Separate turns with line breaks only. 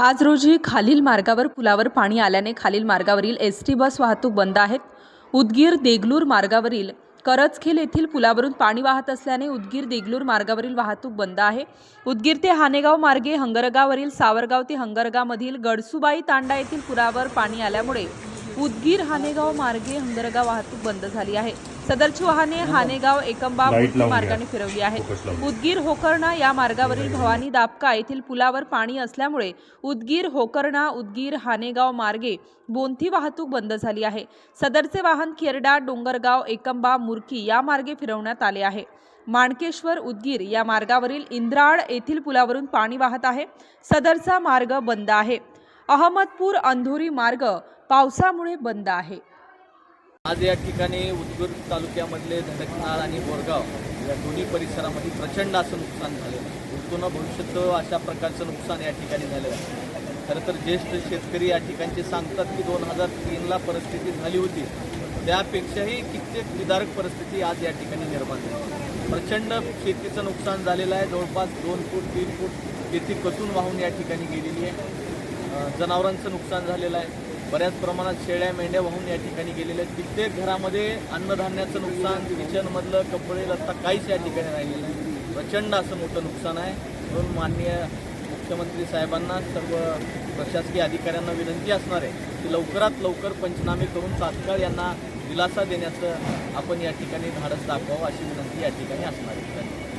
आज रोजी खालील मार्गावर पुलावर पाणी आल्याने खालील मार्गावरील एस टी बस वाहतूक बंद आहेत उदगीर देगलूर मार्गावरील करजखेल येथील पुलावरून पाणी वाहत असल्याने उदगीर देगलूर मार्गावरील वाहतूक बंद आहे. उदगीर ते हानेगाव मार्गे हंगरगावरील सावरगाव ते हंगरगामधील गडसुबाई तांडा येथील पुलावर पाणी आल्यामुळे उदगीर हानेगाव मार्गे हंगरगाव वाहतूक बंद झाली आहे. सदरची वाहने हानेगाव एकंबा. मार्गाने फिरवली आहेत. उदगीर होकर्णा या मार्गावरील भवानी दापका येथील पुलावर पाणी असल्यामुळे उदगीर होकर्णा उदगीर हानेगाव मार्गे बोंथी वाहतूक बंद झाली आहे. सदरचे वाहन खेरडा डोंगरगाव एकंबा मुरकी या मार्गे फिरवण्यात आले आहे. माणकेश्वर उदगीर या मार्गावरील इंद्राळ येथील पुलावरून पाणी वाहत आहे. सदरचा मार्ग बंद आहे. अहमदपूर अंधोरी मार्ग पावसामुळे बंद आहे.
आज या ठिकाणी उदगीर तालुक्यामधले धडकनाळ आणि बोरगाव या दोन्ही परिसरामध्ये प्रचंड असं नुकसान झालेलं आहे भविष्यात अशा प्रकारचं नुकसान या ठिकाणी झालेलं आहे खरं तर ज्येष्ठ शेतकरी या ठिकाणचे सांगतात की दोन हजार तीनला परिस्थिती झाली होती. त्यापेक्षाही कित्येक विदारक परिस्थिती आज या ठिकाणी निर्माण झाली. प्रचंड शेतीचं नुकसान झालेलं आहे. जवळपास दोन फूट तीन फूट शेती कसून वाहून या ठिकाणी गेलेली आहे. जनावरांचं नुकसान झालेलं आहे. बऱ्याच प्रमाणात शेळ्या मेंढ्या वाहून या ठिकाणी गेलेल्या आहेत. कित्येक घरामध्ये अन्नधान्याचं नुकसान किचनमधलं कपडे लत्ता काहीच या ठिकाणी राहिलेलं आहे प्रचंड असं मोठं नुकसान आहे. म्हणून माननीय मुख्यमंत्री साहेबांना सर्व प्रशासकीय अधिकाऱ्यांना विनंती असणार आहे की लवकरात लवकर पंचनामे करून तात्काळ यांना दिलासा देण्याचं आपण या ठिकाणी धाडस दाखवावं अशी विनंती या ठिकाणी असणार आहे.